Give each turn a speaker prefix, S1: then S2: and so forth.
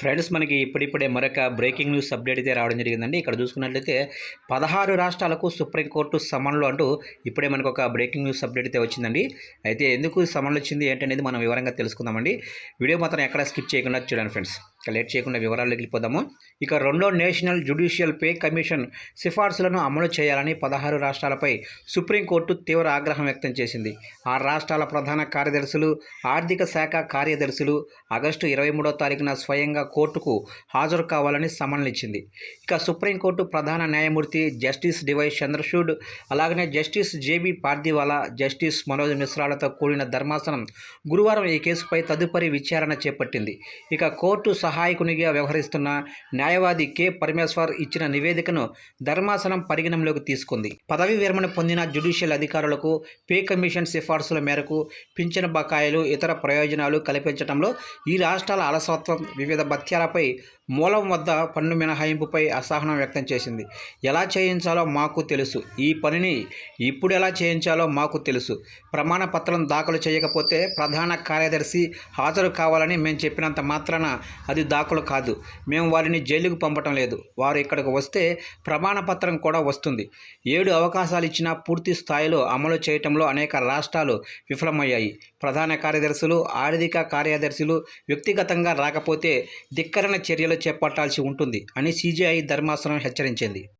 S1: Friends మనకి ఇప్పుడిప్పుడే మరొక బ్రేకింగ్ న్యూస్ అప్డేట్ అయితే రావడం జరిగిందండి. ఇక్కడ చూసుకున్నట్లయితే పదహారు రాష్ట్రాలకు సుప్రీంకోర్టు సమన్లు అంటూ ఇప్పుడే మనకు ఒక బ్రేకింగ్ న్యూస్ అప్డేట్ అయితే వచ్చిందండి. అయితే ఎందుకు సమన్లు వచ్చింది ఏంటనేది మనం వివరంగా తెలుసుకుందామండి. వీడియో మాత్రం ఎక్కడ స్కిప్ చేయకుండా చూడండి ఫ్రెండ్స్. ఇక లేట్ చేయకుండా వివరాల్లోకి వెళ్ళిపోదాము. ఇక రెండో నేషనల్ జ్యుడిషియల్ పే కమిషన్ సిఫార్సులను అమలు చేయాలని పదహారు రాష్ట్రాలపై సుప్రీంకోర్టు తీవ్ర ఆగ్రహం వ్యక్తం చేసింది. ఆ రాష్ట్రాల ప్రధాన కార్యదర్శులు ఆర్థిక శాఖ కార్యదర్శులు ఆగస్టు ఇరవై మూడో తారీఖున స్వయంగా కోర్టుకు హాజరు కావాలని సమన్లిచ్చింది ఇక సుప్రీంకోర్టు ప్రధాన న్యాయమూర్తి జస్టిస్ డివై చంద్రచూడ్ అలాగనే justice JB Pardiwala justice Manoj మిశ్రాలతో కూడిన ధర్మాసనం గురువారం ఈ కేసుపై తదుపరి విచారణ చేపట్టింది. ఇక కోర్టు సహాయకునిగా వ్యవహరిస్తున్న న్యాయవాది కె. పరమేశ్వర్ ఇచ్చిన నివేదికను ధర్మాసనం పరిగణంలోకి తీసుకుంది. పదవి విరమణ పొందిన జ్యుడిషియల్ అధికారులకు పే కమిషన్ సిఫార్సుల మేరకు పింఛను బకాయిలు ఇతర ప్రయోజనాలు కల్పించడంలో ఈ రాష్ట్రాల అలసత్వం వివిధ భత్యాలపై మూలం వద్ద పన్ను మినహాయింపుపై అసహనం వ్యక్తం చేసింది. ఎలా చేయించాలో మాకు తెలుసు. ఈ పనిని ఇప్పుడు ఎలా చేయించాలో మాకు తెలుసు. ప్రమాణ పత్రం దాఖలు చేయకపోతే ప్రధాన కార్యదర్శి హాజరు కావాలని మేము చెప్పినంత మాత్రాన అది దాఖలు కాదు. మేము వారిని జైలుకు పంపటం లేదు. వారు ఇక్కడికి వస్తే ప్రమాణ పత్రం కూడా వస్తుంది. ఏడు అవకాశాలు ఇచ్చినా పూర్తి స్థాయిలో అమలు చేయటంలో అనేక రాష్ట్రాలు విఫలమయ్యాయి. ప్రధాన కార్యదర్శులు ఆర్థిక కార్యదర్శులు వ్యక్తిగతంగా రాకపోతే ధిక్కరణ చర్యలు చేపట్టాల్సి ఉంటుంది అని సీజీఐ ధర్మాసనం హెచ్చరించింది.